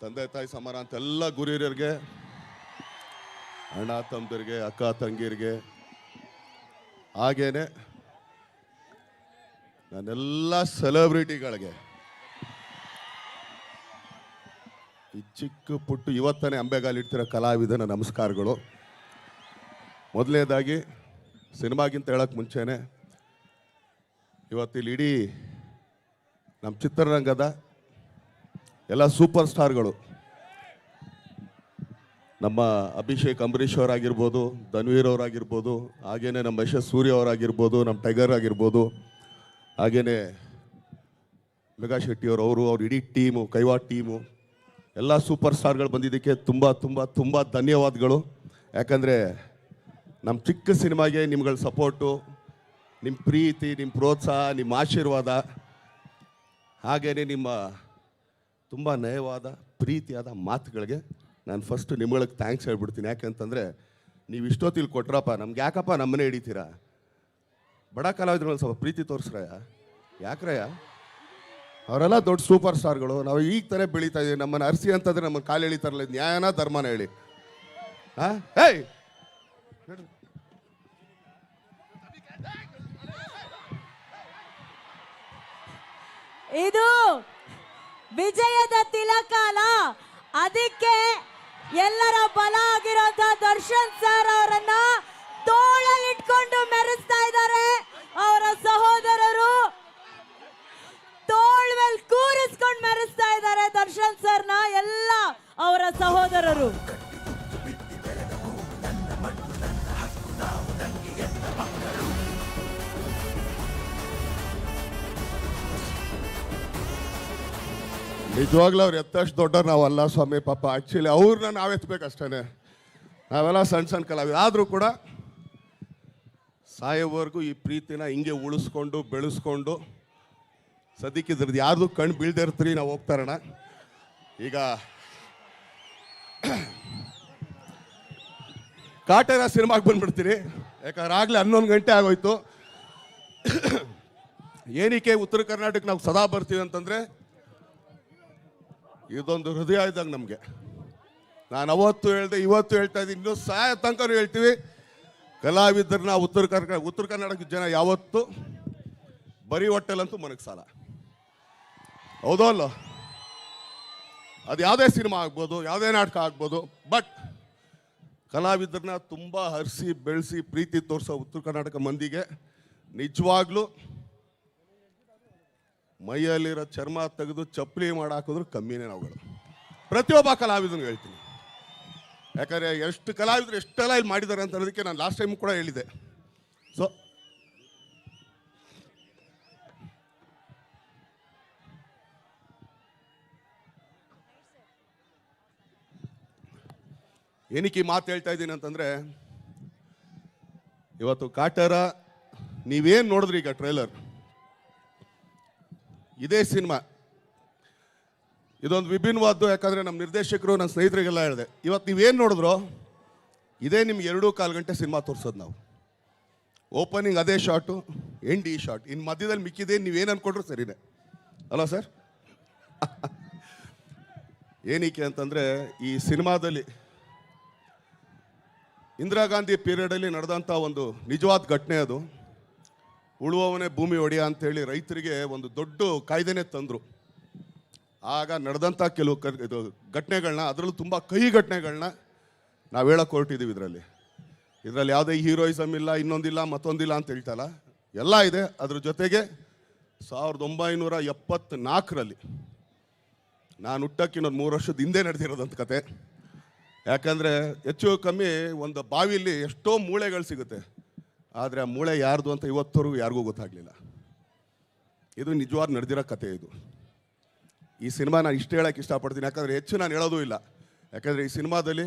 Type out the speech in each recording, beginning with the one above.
ತಂದೆ ತಾಯಿ ಸಮಾರ ಅಂತ ಎಲ್ಲ ಗುರಿಯರಿಗೆ ಅಣ್ಣ ತಮ್ಮದಿರಿಗೆ ಅಕ್ಕ ತಂಗಿರಿಗೆ ಹಾಗೇನೆ ನನ್ನೆಲ್ಲ ಸೆಲೆಬ್ರಿಟಿಗಳಿಗೆ ಚಿಕ್ಕ ಪುಟ್ಟು ಇವತ್ತನೇ ಅಂಬೆಗಾಲಿಡ್ತಿರೋ ಕಲಾವಿದನ ನಮಸ್ಕಾರಗಳು. ಮೊದಲನೇದಾಗಿ ಸಿನಿಮಾಗಿಂತ ಹೇಳೋಕ್ಕೆ ಮುಂಚೆನೆ ಇವತ್ತಿಲ್ಲಿ ಇಡೀ ನಮ್ಮ ಚಿತ್ರರಂಗದ ಎಲ್ಲ ಸೂಪರ್ ಸ್ಟಾರ್ಗಳು. ನಮ್ಮ ಅಭಿಷೇಕ್ ಅಂಬರೀಷ್ ಅವರಾಗಿರ್ಬೋದು, ಧನ್ವೀರ್ ಅವರಾಗಿರ್ಬೋದು ಹಾಗೆಯೇ ನಮ್ಮ ಯಶಸ್ ಸೂರ್ಯ ಅವರಾಗಿರ್ಬೋದು, ನಮ್ಮ ಟೈಗರ್ ಆಗಿರ್ಬೋದು ಹಾಗೆಯೇ ಮೆಗಾ ಶೆಟ್ಟಿ ಅವರು ಅವರು ಇಡೀ ಟೀಮು ಕೈವಾಟ್ ಟೀಮು ಎಲ್ಲ ಸೂಪರ್ ಸ್ಟಾರ್ಗಳು ಬಂದಿದ್ದಕ್ಕೆ ತುಂಬ ತುಂಬ ತುಂಬ ಧನ್ಯವಾದಗಳು. ಯಾಕಂದರೆ ನಮ್ಮ ಚಿಕ್ಕ ಸಿನಿಮಾಗೆ ನಿಮ್ಗಳ ಸಪೋರ್ಟು ನಿಮ್ಮ ಪ್ರೀತಿ ನಿಮ್ಮ ಪ್ರೋತ್ಸಾಹ ನಿಮ್ಮ ಆಶೀರ್ವಾದ ಹಾಗೇ ನಿಮ್ಮ ತುಂಬ ನಯವಾದ, ಪ್ರೀತಿಯಾದ ಮಾತುಗಳಿಗೆ ನಾನು ಫಸ್ಟು ನಿಮ್ಗಳಿಗೆ ಥ್ಯಾಂಕ್ಸ್ ಹೇಳ್ಬಿಡ್ತೀನಿ. ಯಾಕೆಂತಂದರೆ ನೀವು ಇಷ್ಟೊತ್ತಿಲ್ಲಿ ಕೊಟ್ರಪ್ಪ, ನಮ್ಗೆ ಯಾಕಪ್ಪ ನಮ್ಮನೆ ಹಿಡಿತೀರಾ? ಬಡ ಕಲಾವಿದ್ರಲ್ಲಿ ಸ್ವಲ್ಪ ಪ್ರೀತಿ ತೋರಿಸ್ರಯ್ಯ? ಯಾಕ್ರಯ್ಯ? ಅವರೆಲ್ಲ ದೊಡ್ಡ ಸೂಪರ್ ಸ್ಟಾರ್ಗಳು. ನಾವು ಈಗ ತಾನೇ ಬೆಳೀತಾ ಇದೀವಿ. ನಮ್ಮನ್ನು ಅರ್ಸಿ ಅಂತಂದ್ರೆ ನಮ್ಮನ್ನು ಕಾಲು ಎಳಿತಾರಲ್ಲ, ನ್ಯಾಯನ ಧರ್ಮನ ಹೇಳಿ. ಇದು ವಿಜಯದ ತಿಲಕಾಲ. ಅದಕ್ಕೆ ಎಲ್ಲರ ಬಲ ಆಗಿರೋಂತ ದರ್ಶನ್ ಸರ್ ನಿಜವಾಗ್ಲೂ ಅವ್ರು ಎತ್ತಷ್ಟು ದೊಡ್ಡ ನಾವಲ್ಲ, ಸ್ವಾಮಿ, ಪಾಪ. ಆ್ಯಕ್ಚುಲಿ ಅವ್ರನ್ನ ನಾವು ಎತ್ತಬೇಕಷ್ಟೇ ನಾವೆಲ್ಲ ಸಣ್ಣ ಸಣ್ಣ ಕಲಾವಿದ. ಆದರೂ ಕೂಡ ಸಾಯೋವರೆಗೂ ಈ ಪ್ರೀತಿನ ಹಿಂಗೆ ಉಳಿಸ್ಕೊಂಡು, ಬೆಳೆಸ್ಕೊಂಡು ಸದ್ಯಕ್ಕೆ ಇದ್ರದ್ದು ಯಾರ್ದು ಕಣ್ಣು ಬೀಳ್ದೆ ಇರ್ತೀರಿ, ನಾವು ಹೋಗ್ತಾರಣ. ಈಗ ಕಾಟೇರ ಸಿನಿಮಾಗೆ ಬಂದ್ಬಿಡ್ತೀರಿ. ಯಾಕಂದ್ರೆ ಆಗಲೇ ಹನ್ನೊಂದು ಗಂಟೆ ಆಗೋಯ್ತು. ಏನಕ್ಕೆ ಉತ್ತರ ಕರ್ನಾಟಕ ನಾವು ಸದಾ ಬರ್ತೀವಿ ಅಂತಂದರೆ ಇದೊಂದು ಹೃದಯ ಇದ್ದಂಗೆ ನಮಗೆ. ನಾನು ಅವತ್ತು ಹೇಳಿದೆ, ಇವತ್ತು ಹೇಳ್ತಾ ಇದ್ದೀನಿ. ಇನ್ನೂ ಸಾಯ ತನಕ ಹೇಳ್ತೀವಿ. ಕಲಾವಿದರನ್ನ ಉತ್ತರ ಕರ್ನಾಟಕ ಉತ್ತರ ಕರ್ನಾಟಕದ ಜನ ಯಾವತ್ತು ಬರೀ ಹೊಟ್ಟೆಲಂತೂ ಸಾಲ. ಹೌದೋ ಅಲ್ಲ ಅದು ಯಾವುದೇ ಸಿನಿಮಾ ಆಗ್ಬೋದು, ಯಾವುದೇ ನಾಟಕ ಆಗ್ಬೋದು, ಬಟ್ ಕಲಾವಿದ್ರನ್ನ ತುಂಬ ಹರಿಸಿ, ಬೆಳೆಸಿ, ಪ್ರೀತಿ ತೋರಿಸೋ ಉತ್ತರ ಕರ್ನಾಟಕ ಮಂದಿಗೆ ನಿಜವಾಗ್ಲೂ ಮೈಯಲ್ಲಿರೋ ಚರ್ಮ ತೆಗೆದು ಚಪ್ಪಲಿ ಮಾಡಾಕಿದ್ರು ಕಮ್ಮಿನೇ ನಾವುಗಳು ಪ್ರತಿಯೊಬ್ಬ ಕಲಾವಿದನಿಗೆ ಹೇಳ್ತೀನಿ. ಯಾಕಂದರೆ ಎಷ್ಟು ಕಲಾವಿದರು ಎಷ್ಟೆಲ್ಲ ಇಲ್ಲಿ ಮಾಡಿದ್ದಾರೆ ಅಂತ ಅನ್ನೋದಕ್ಕೆ ನಾನು ಲಾಸ್ಟ್ ಟೈಮ್ ಕೂಡ ಹೇಳಿದೆ ಸೊ ಏನಕ್ಕೆ ಮಾತು ಹೇಳ್ತಾ ಇದ್ದೀನಿ ಅಂತಂದರೆ, ಇವತ್ತು ಕಾಟರ ನೀವೇನು ನೋಡಿದ್ರಿ ಈಗ ಟ್ರೈಲರ್ ಇದೇ ಸಿನಿಮಾ. ಇದೊಂದು ವಿಭಿನ್ನವಾದ್ದು, ಯಾಕಂದರೆ ನಮ್ಮ ನಿರ್ದೇಶಕರು ನನ್ನ ಸ್ನೇಹಿತರಿಗೆಲ್ಲ ಹೇಳಿದೆ. ಇವತ್ತು ನೀವೇನು ನೋಡಿದ್ರು, ಇದೇ ನಿಮ್ಗೆ ಎರಡೂ ಕಾಲು ಗಂಟೆ ಸಿನಿಮಾ ತೋರಿಸೋದು ನಾವು. ಓಪನಿಂಗ್ ಅದೇ ಶಾಟು ಎಂಡ್ ಈ ಶಾಟ್ ಇನ್ನು ಮಧ್ಯದಲ್ಲಿ ಮಿಕ್ಕಿದೆ, ನೀವೇನು ಅಂದ್ಕೊಂಡ್ರು ಸರಿನೇ. ಅಲ್ಲ ಸರ್? ಏನಕ್ಕೆ ಅಂತಂದರೆ, ಈ ಸಿನಿಮಾದಲ್ಲಿ ಇಂದಿರಾ ಗಾಂಧಿ ಪೀರಿಯಡಲ್ಲಿ ನಡೆದಂಥ ಒಂದು ನಿಜವಾದ ಘಟನೆ ಅದು. ಉಳುವವನೇ ಭೂಮಿ ಒಡೆಯ ಅಂತೇಳಿ ರೈತರಿಗೆ ಒಂದು ದೊಡ್ಡ ಕಾಯ್ದೆನೇ ತಂದರು. ಆಗ ನಡೆದಂಥ ಕೆಲವು ಕ, ಇದು ಘಟನೆಗಳನ್ನ ಅದರಲ್ಲೂ ತುಂಬ ಕಹಿ ಘಟನೆಗಳನ್ನ ನಾವು ಹೇಳಕ್ಕೆ ಹೊರಟಿದ್ದೀವಿ ಇದರಲ್ಲಿ. ಇದರಲ್ಲಿ ಯಾವುದೇ ಹೀರೋಯಿಸಮ್ ಇಲ್ಲ, ಇನ್ನೊಂದಿಲ್ಲ, ಮತ್ತೊಂದಿಲ್ಲ ಅಂತ ಹೇಳ್ತಲ್ಲ. ಎಲ್ಲ ಇದೆ. ಅದ್ರ ಜೊತೆಗೆ ಸಾವಿರದ ಒಂಬೈನೂರ ಎಪ್ಪತ್ನಾಲ್ಕರಲ್ಲಿ ನಾನು ಹುಟ್ಟಕ್ಕಿನ್ನೊಂದು ಮೂರು ವರ್ಷದ ಹಿಂದೆ ನಡೆದಿರೋದಂತ ಕತೆ. ಯಾಕಂದರೆ ಹೆಚ್ಚು ಕಮ್ಮಿ ಒಂದು ಬಾವಿಲಿ ಎಷ್ಟೋ ಮೂಳೆಗಳು ಸಿಗುತ್ತೆ. ಆದರೆ ಆ ಮೂಳೆ ಯಾರ್ದು ಅಂತ ಇವತ್ತವರೆಗೂ ಯಾರಿಗೂ ಗೊತ್ತಾಗಲಿಲ್ಲ. ಇದು ನಿಜವಾದ ನಡೆದಿರೋ ಕತೆ ಇದು. ಈ ಸಿನಿಮಾ ನಾನು ಇಷ್ಟು ಹೇಳೋಕ್ಕೆ ಇಷ್ಟಪಡ್ತೀನಿ, ಯಾಕಂದರೆ ಹೆಚ್ಚು ನಾನು ಹೇಳೋದೂ ಇಲ್ಲ. ಯಾಕಂದರೆ ಈ ಸಿನಿಮಾದಲ್ಲಿ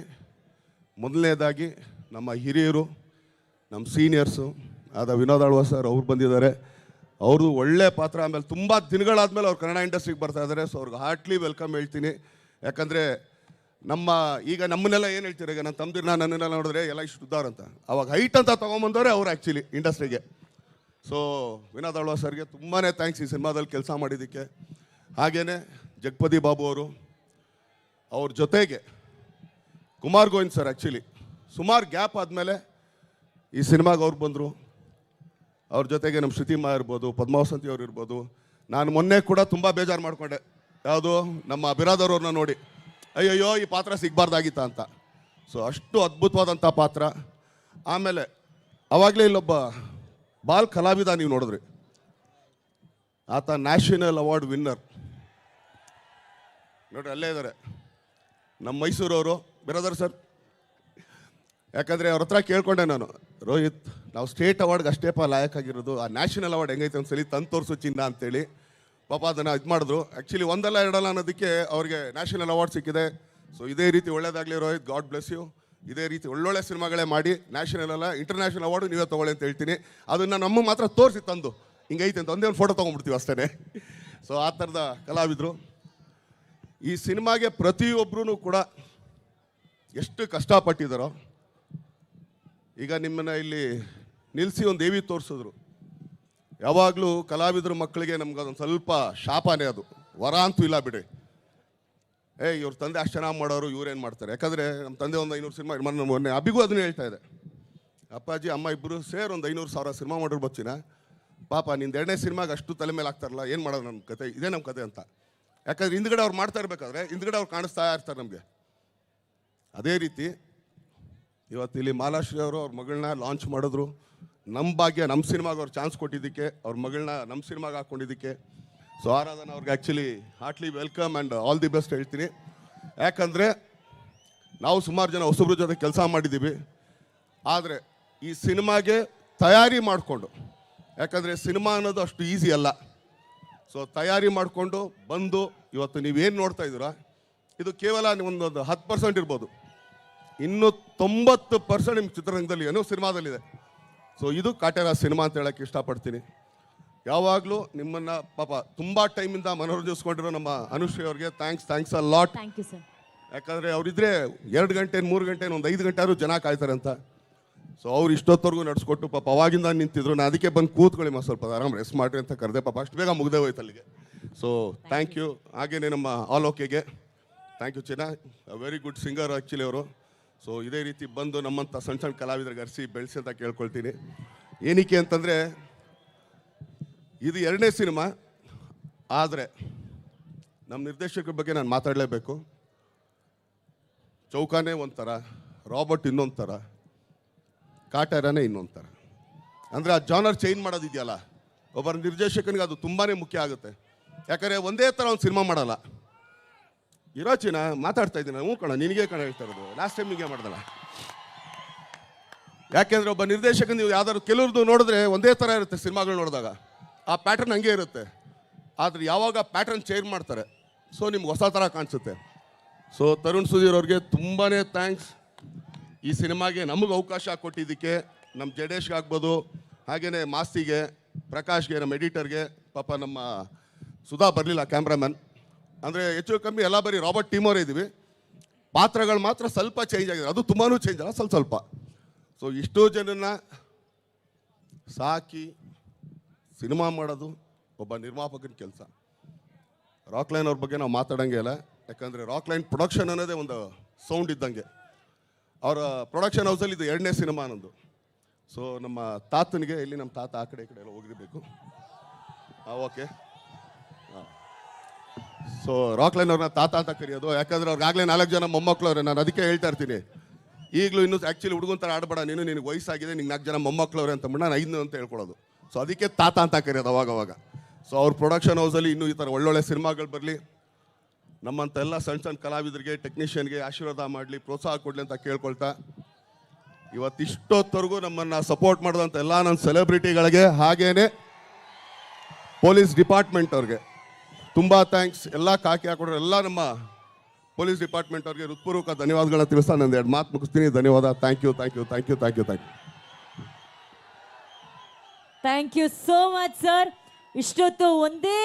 ಮೊದಲನೇದಾಗಿ ನಮ್ಮ ಹಿರಿಯರು, ನಮ್ಮ ಸೀನಿಯರ್ಸು ಆದ ವಿನೋದ್ ಆಳ್ವ ಸರ್ ಅವ್ರು ಬಂದಿದ್ದಾರೆ. ಅವರು ಒಳ್ಳೆ ಪಾತ್ರ ಆಮೇಲೆ ತುಂಬ ದಿನಗಳಾದಮೇಲೆ ಅವ್ರು ಕನ್ನಡ ಇಂಡಸ್ಟ್ರಿಗೆ ಬರ್ತಾ ಇದ್ದಾರೆ. ಸೊ ಅವ್ರಿಗೆ ಹಾರ್ಟ್ಲಿ ವೆಲ್ಕಮ್ ಹೇಳ್ತೀನಿ. ಯಾಕಂದರೆ ನಮ್ಮ, ಈಗ ನಮ್ಮನ್ನೆಲ್ಲ ಏನು ಹೇಳ್ತೀರ ಈಗ? ನನ್ನ ತಮ್ಮದಿರ್ನ ನನ್ನೆಲ್ಲ ನೋಡಿದ್ರೆ ಎಲ್ಲ ಇಷ್ಟು ಉದ್ದಾರ ಅಂತ. ಅವಾಗ ಹೈಟ್ ಅಂತ ತೊಗೊಂಬಂದವರೇ ಅವ್ರು ಆ್ಯಕ್ಚುಲಿ ಇಂಡಸ್ಟ್ರಿಗೆ ಸೊ ವಿನೋದ್ ಅಳ್ವಾ ಸರ್ಗೆ ತುಂಬಾ ಥ್ಯಾಂಕ್ಸ್ ಈ ಸಿನಿಮಾದಲ್ಲಿ ಕೆಲಸ ಮಾಡಿದ್ದಕ್ಕೆ. ಹಾಗೇನೆ ಜಗಪತಿ ಬಾಬು ಅವರು, ಅವ್ರ ಜೊತೆಗೆ ಕುಮಾರ್ ಗೋವಿಂದ್ ಸರ್ ಆ್ಯಕ್ಚುಲಿ ಸುಮಾರು ಗ್ಯಾಪ್ ಆದಮೇಲೆ ಈ ಸಿನಿಮಾಗೆ ಅವ್ರು ಬಂದರು. ಅವ್ರ ಜೊತೆಗೆ ನಮ್ಮ ಶ್ರುತಿಮಾ ಇರ್ಬೋದು, ಪದ್ಮಾವಸಂತಿ ಅವ್ರು ಇರ್ಬೋದು. ನಾನು ಮೊನ್ನೆ ಕೂಡ ತುಂಬ ಬೇಜಾರು ಮಾಡಿಕೊಂಡೆ. ಯಾವುದು? ನಮ್ಮ ಅಭಿರಾದವ್ರನ್ನ ನೋಡಿ. ಅಯ್ಯಯ್ಯೋ, ಈ ಪಾತ್ರ ಸಿಗಬಾರ್ದಾಗಿತ್ತ ಅಂತ. ಸೊ ಅಷ್ಟು ಅದ್ಭುತವಾದಂಥ ಪಾತ್ರ. ಆಮೇಲೆ, ಅವಾಗಲೇ ಇಲ್ಲೊಬ್ಬ ಬಾಲ್ ಕಲಾವಿದ ನೀವು ನೋಡಿದ್ರಿ. ಆತ ನ್ಯಾಷನಲ್ ಅವಾರ್ಡ್ ವಿನ್ನರ್. ನೋಡ್ರಿ, ಅಲ್ಲೇ ಇದ್ದಾರೆ ನಮ್ಮ ಮೈಸೂರವರು ಬಿರೋದರ್ ಸರ್. ಯಾಕಂದರೆ ಅವ್ರ ಹತ್ರ ಕೇಳ್ಕೊಂಡೆ ನಾನು, ರೋಹಿತ್, ನಾವು ಸ್ಟೇಟ್ ಅವಾರ್ಡ್ಗೆ ಅಷ್ಟೇಪ ಲಾಯಕ್ಕಾಗಿರೋದು ಆ ನ್ಯಾಷನಲ್ ಅವಾರ್ಡ್ ಹೆಂಗೈತೆ ಒಂದ್ಸಲಿ ತಂದು ತೋರಿಸು ಚಿನ್ನ ಅಂತೇಳಿ. ಪಾಪ ಅದನ್ನು ಇದು ಮಾಡಿದ್ರು. ಆ್ಯಕ್ಚುಲಿ ಒಂದಲ್ಲ ಎರಡಲ್ಲ ಅನ್ನೋದಕ್ಕೆ ಅವರಿಗೆ ನ್ಯಾಷನಲ್ ಅವಾರ್ಡ್ ಸಿಕ್ಕಿದೆ. ಸೊ ಇದೇ ರೀತಿ ಒಳ್ಳೇದಾಗಲಿ ರೋಹಿತ್ ಗಾಡ್ ಬ್ಲೆಸ್ ಯು ಇದೇ ರೀತಿ ಒಳ್ಳೊಳ್ಳೆ ಸಿನಿಮಾಗಳೇ ಮಾಡಿ ನ್ಯಾಷನಲ್ ಅಲ್ಲ ಇಂಟರ್ನ್ಯಾಷನಲ್ ಅವಾರ್ಡು ನೀವೇ ತೊಗೊಳ್ಳಿ ಅಂತ ಹೇಳ್ತೀನಿ. ಅದನ್ನು ನಮ್ಮ ಮಾತ್ರ ತೋರಿಸಿ ತಂದು. ಹಿಂಗೈತೆ ಅಂತ ಒಂದೇ ಒಂದು ಫೋಟೋ ತೊಗೊಂಡ್ಬಿಡ್ತೀವಿ ಅಷ್ಟೇ ಸೊ ಆ ಥರದ ಕಲಾವಿದರು. ಈ ಸಿನಿಮಾಗೆ ಪ್ರತಿಯೊಬ್ಬರೂ ಕೂಡ ಎಷ್ಟು ಕಷ್ಟಪಟ್ಟಿದ್ದಾರೋ ಈಗ ನಿಮ್ಮನ್ನು ಇಲ್ಲಿ ನಿಲ್ಲಿಸಿ ಒಂದು ದೇವಿ ತೋರಿಸಿದ್ರು. ಯಾವಾಗಲೂ ಕಲಾವಿದ್ರ ಮಕ್ಕಳಿಗೆ ನಮ್ಗೆ ಅದೊಂದು ಸ್ವಲ್ಪ ಶಾಪನೇ ಅದು. ವರ ಅಂತೂ ಇಲ್ಲ ಬಿಡಿ. ಏ, ಇವ್ರ ತಂದೆ ಅಷ್ಟು ಚೆನ್ನಾಗಿ ಮಾಡೋರು, ಇವ್ರೇನು ಮಾಡ್ತಾರೆ? ಯಾಕಂದರೆ ನಮ್ಮ ತಂದೆ ಒಂದು ಐನೂರು ಸಿನಿಮಾ, ಮೊನ್ನೆ ಅಭಿಗೂ ಅದನ್ನ ಹೇಳ್ತಾ ಇದೆ. ಅಪ್ಪಾಜಿ, ಅಮ್ಮ ಇಬ್ಬರು ಸೇರಿ ಒಂದು ಐನೂರು ಸಾವಿರ ಸಿನಿಮಾ ಮಾಡಿರ್ ಬಚ್ಚಿನ. ಪಾಪ, ನಿಂದು ಎರಡನೇ ಸಿನಿಮಾಗೆ ಅಷ್ಟು ತಲೆ ಮೇಲೆ ಆಗ್ತಾರಲ್ಲ, ಏನು ಮಾಡೋದು ನಮ್ಮ ಕತೆ? ಇದೇ ನಮ್ಮ ಕತೆ ಅಂತ. ಯಾಕಂದ್ರೆ ಹಿಂದ್ಗಡೆ ಅವ್ರು ಮಾಡ್ತಾ ಇರ್ಬೇಕಾದ್ರೆ, ಹಿಂದ್ಗಡೆ ಅವ್ರು ಕಾಣಿಸ್ತಾ ಇರ್ತಾರೆ ನಮಗೆ. ಅದೇ ರೀತಿ ಇವತ್ತು ಇಲ್ಲಿ ಮಾಲಾಶ್ರೀ ಅವರು ಅವ್ರ ಮಗಳನ್ನ ಲಾಂಚ್ ಮಾಡಿದ್ರು. ನಮ್ಮ ಭಾಗ್ಯ ನಮ್ಮ ಸಿನಿಮಾಗೆ ಅವ್ರು ಚಾನ್ಸ್ ಕೊಟ್ಟಿದ್ದಕ್ಕೆ, ಅವ್ರ ಮಗಳನ್ನ ನಮ್ಮ ಸಿನಿಮಾಗೆ ಹಾಕ್ಕೊಂಡಿದ್ದಕ್ಕೆ ಸೊ ಆರಾಧನ ಅವ್ರಿಗೆ actually heartly welcome and all the best ಹೇಳ್ತೀನಿ. ಯಾಕಂದರೆ ನಾವು ಸುಮಾರು ಜನ ಹೊಸಬ್ರ ಜೊತೆ ಕೆಲಸ ಮಾಡಿದ್ದೀವಿ. ಆದರೆ ಈ ಸಿನಿಮಾಗೆ ತಯಾರಿ ಮಾಡಿಕೊಂಡು, ಯಾಕಂದರೆ ಸಿನಿಮಾ ಅನ್ನೋದು ಅಷ್ಟು ಈಸಿ ಅಲ್ಲ. ಸೊ ತಯಾರಿ ಮಾಡಿಕೊಂಡು ಬಂದು ಇವತ್ತು ನೀವೇನು ನೋಡ್ತಾ ಇದ್ದೀರಾ? ಇದು ಕೇವಲ ಒಂದೊಂದು ಹತ್ತು ಪರ್ಸೆಂಟ್ ಇರ್ಬೋದು. ಇನ್ನು ತೊಂಬತ್ತು ಪರ್ಸೆಂಟ್ ನಿಮ್ಮ ಚಿತ್ರರಂಗದಲ್ಲಿ ಏನೋ ಸಿನಿಮಾದಲ್ಲಿದೆ. ಸೊ ಇದು ಕಾಟೇರ ಸಿನಿಮಾ ಅಂತ ಹೇಳಕ್ಕೆ ಇಷ್ಟಪಡ್ತೀನಿ. ಯಾವಾಗಲೂ ನಿಮ್ಮನ್ನು ಪಾಪ ತುಂಬ ಟೈಮಿಂದ ಮನೋರಂಜಿಸ್ಕೊಂಡಿರೋ ನಮ್ಮ ಅನುಶ್ರೀ ಅವ್ರಿಗೆ thanks thanks a lot thank you sir ಯಾಕಂದರೆ ಅವರಿದ್ರೆ ಎರಡು ಗಂಟೆ ಮೂರು ಗಂಟೆ ಒಂದು ಐದು ಗಂಟೆ ಆದರೂ ಜನ ಕಾಯ್ತಾರೆ ಅಂತ. ಸೊ ಅವ್ರು ಇಷ್ಟೊತ್ತವರೆಗೂ ನಡೆಸ್ಕೊಟ್ಟು ಪಾಪ ಅವಾಗಿಂದ ನಿಂತಿದ್ರು. ನಾನು ಅದಕ್ಕೆ ಬಂದು ಕೂತ್ಕೊಳ್ಳಿ ಮಾ ಸ್ವಲ್ಪ ಆರಾಮ್ ರೆಸ್ಟ್ ಮಾಡ್ರಿ ಅಂತ ಕರೆದೆ. ಪಾಪ ಅಷ್ಟು ಬೇಗ ಮುಗ್ದೇ ಹೋಯ್ತು ಅಲ್ಲಿಗೆ. ಸೊ ಥ್ಯಾಂಕ್ ಯು ಹಾಗೆಯೇ ನಮ್ಮ ಆಲ್ ಓಕೆಗೆ ಥ್ಯಾಂಕ್ ಯು ಚಿನ್ನ ವೆರಿ ಗುಡ್ ಸಿಂಗರ್ ಆ್ಯಕ್ಚುಲಿ ಅವರು. ಸೊ ಇದೇ ರೀತಿ ಬಂದು ನಮ್ಮಂಥ ಸಣ್ಣ ಸಣ್ಣ ಕಲಾವಿದರಿಗೆ ಅರಿಸಿ ಬೆಳೆಸಿ ಅಂತ ಕೇಳ್ಕೊಳ್ತೀನಿ. ಏನಕ್ಕೆ ಅಂತಂದರೆ, ಇದು ಎರಡನೇ ಸಿನಿಮಾ. ಆದರೆ, ನಮ್ಮ ನಿರ್ದೇಶಕರ ಬಗ್ಗೆ ನಾನು ಮಾತಾಡಲೇಬೇಕು. ಚೌಕಾನೇ ಒಂಥರ, ರಾಬರ್ಟ್ ಇನ್ನೊಂದು ಥರ ಕಾಟೇರನೇ ಇನ್ನೊಂದು ಥರ ಅಂದರೆ ಆ ಜಾನರ್ ಚೇಂಜ್ ಮಾಡೋದಿದೆಯಲ್ಲ ಒಬ್ಬರ ನಿರ್ದೇಶಕನಿಗೆ ಅದು ತುಂಬಾ ಮುಖ್ಯ ಆಗುತ್ತೆ. ಯಾಕಂದರೆ ಒಂದೇ ಥರ ಒಂದು ಸಿನಿಮಾ ಮಾಡಲ್ಲ. ಇರೋ ಚಿನ್ನ ಮಾತಾಡ್ತಾ ಇದ್ದೀನಿ ಹ್ಞೂ ಕಣ, ನಿನಗೆ ಕಣ ಹೇಳ್ತಾ ಇರೋದು. ಲಾಸ್ಟ್ ಟೈಮ್ ನಿಮಗೆ ಮಾಡ್ದಲ್ಲ. ಯಾಕೆಂದ್ರೆ ಒಬ್ಬ ನಿರ್ದೇಶಕ ನೀವು ಯಾವ್ದಾದ್ರು ಕೆಲವ್ರದ್ದು ನೋಡಿದ್ರೆ ಒಂದೇ ಥರ ಇರುತ್ತೆ ಸಿನಿಮಾಗಳು ನೋಡಿದಾಗ. ಆ ಪ್ಯಾಟರ್ನ್ ಹಂಗೆ ಇರುತ್ತೆ. ಆದರೆ ಯಾವಾಗ ಪ್ಯಾಟರ್ನ್ ಚೇಂಜ್ ಮಾಡ್ತಾರೆ ಸೊ ನಿಮ್ಗೆ ಹೊಸ ಥರ ಕಾಣಿಸುತ್ತೆ. ಸೊ ತರುಣ್ ಸುಧೀರ್ ಅವ್ರಿಗೆ ತುಂಬಾ ಥ್ಯಾಂಕ್ಸ್ ಈ ಸಿನಿಮಾಗೆ ನಮಗೆ ಅವಕಾಶ ಕೊಟ್ಟಿದ್ದಕ್ಕೆ ನಮ್ಮ ಜಡೇಶ್ಗೆ ಆಗ್ಬೋದು ಹಾಗೆಯೇ ಮಾಸ್ತಿಗೆ, ಪ್ರಕಾಶ್ಗೆ, ನಮ್ಮ ಎಡಿಟರ್ಗೆ ಪಾಪ ನಮ್ಮ ಸುಧಾ ಬರಲಿಲ್ಲ ಕ್ಯಾಮ್ರಾಮನ್ ಅಂದರೆ ಹೆಚ್ಚು ಕಮ್ಮಿ ಎಲ್ಲ ಬರೀ ರಾಬರ್ಟ್ ಟೀಮರ್ ಇದ್ದೀವಿ. ಪಾತ್ರಗಳು ಮಾತ್ರ ಸ್ವಲ್ಪ ಚೇಂಜ್ ಆಗಿದೆ. ಅದು ತುಂಬಾ ಚೇಂಜ್ ಅಲ್ಲ, ಸ್ವಲ್ಪ ಸ್ವಲ್ಪ. ಸೊ ಇಷ್ಟೋ ಜನನ್ನ ಸಾಕಿ ಸಿನಿಮಾ ಮಾಡೋದು ಒಬ್ಬ ನಿರ್ಮಾಪಕನ ಕೆಲಸ. ರಾಕ್ ಲೈನ್ ಅವ್ರ ಬಗ್ಗೆ ನಾವು ಮಾತಾಡಂಗೆ ಇಲ್ಲ. ಯಾಕಂದರೆ ರಾಕ್ಲೈನ್ ಪ್ರೊಡಕ್ಷನ್ ಅನ್ನೋದೇ ಒಂದು ಸೌಂಡ್ ಇದ್ದಂಗೆ. ಅವರ ಪ್ರೊಡಕ್ಷನ್ ಹೌಸಲ್ಲಿ ಇದು ಎರಡನೇ ಸಿನಿಮಾ ಅನ್ನೋದು. ಸೊ ನಮ್ಮ ತಾತನಿಗೆ, ಇಲ್ಲಿ ನಮ್ಮ ತಾತ ಆ ಕಡೆ ಈ ಕಡೆ ಎಲ್ಲ ಹೋಗಿರಬೇಕು. ಓಕೆ ಸೊ ರಾಕ್ ಲೈನ್ ಅವ್ರನ್ನ ತಾತ ಅಂತ ಕರೆಯೋದು, ಯಾಕಂದ್ರೆ ಅವ್ರಿಗಾಗಲೇ ನಾಲ್ಕು ಜನ ಮೊಮ್ಮಕ್ಕಳು ಅವ್ರೆ ನಾನು ಅದಕ್ಕೆ ಹೇಳ್ತಾ ಇರ್ತೀನಿ. ಈಗಲೂ ಇನ್ನೂ ಆ್ಯಕ್ಚುಲಿ ಹುಡುಗನ ಥರ ಆಡಬೇಡ. ನೀನು ನಿನಗೆ ವಯಸ್ಸಾಗಿದೆ, ನಿಂಗೆ ನಾಲ್ಕು ಜನ ಮೊಮ್ಮಕ್ಕಳವ್ರೆ ಅಂತ ನಾನು ಐದು ಅಂತ ಹೇಳ್ಕೊಳ್ಳೋದು. ಸೊ ಅದಕ್ಕೆ ತಾತ ಅಂತ ಕರೆಯೋದು ಅವಾಗ ಅವಾಗ. ಸೊ ಅವ್ರ ಪ್ರೊಡಕ್ಷನ್ ಹೌಸಲ್ಲಿ ಇನ್ನೂ ಈ ಥರ ಒಳ್ಳೊಳ್ಳೆ ಸಿನಿಮಾಗಳು ಬರಲಿ. ನಮ್ಮಂಥ ಎಲ್ಲ ಸಣ್ಣ ಸಣ್ಣ ಕಲಾವಿದರಿಗೆ ಟೆಕ್ನಿಷಿಯನ್ಗೆ ಆಶೀರ್ವಾದ ಮಾಡಲಿ, ಪ್ರೋತ್ಸಾಹ ಕೊಡಲಿ ಅಂತ ಕೇಳ್ಕೊಳ್ತಾ. ಇವತ್ತಿಷ್ಟೊತ್ತವರೆಗೂ ನಮ್ಮನ್ನು ಸಪೋರ್ಟ್ ಮಾಡಿದಂಥ ಎಲ್ಲ ನನ್ನ ಸೆಲೆಬ್ರಿಟಿಗಳಿಗೆ ಹಾಗೇನೆ ಪೊಲೀಸ್ ಡಿಪಾರ್ಟ್ಮೆಂಟ್ ಅವ್ರಿಗೆ. ತುಂಬ ಥ್ಯಾಂಕ್ಸ್ ಎಲ್ಲ ಕಾಕಿ ಹಾಕೊಡೋರು, ಎಲ್ಲ ನಮ್ಮ ಪೊಲೀಸ್ ಡಿಪಾರ್ಟ್ಮೆಂಟ್ ಅವ್ರಿಗೆ ಹೃತ್ಪೂರ್ವಕ ಧನ್ಯವಾದಗಳನ್ನ ತಿಳಿಸ್ತಾ ನಂದು ಎರಡು ಮಾತು ಮುಗಿಸ್ತೀನಿ. ಧನ್ಯವಾದ. Thank you thank you thank you thank you thank you thank you so much sir ಇಷ್ಟೊತ್ತು ಒಂದೇ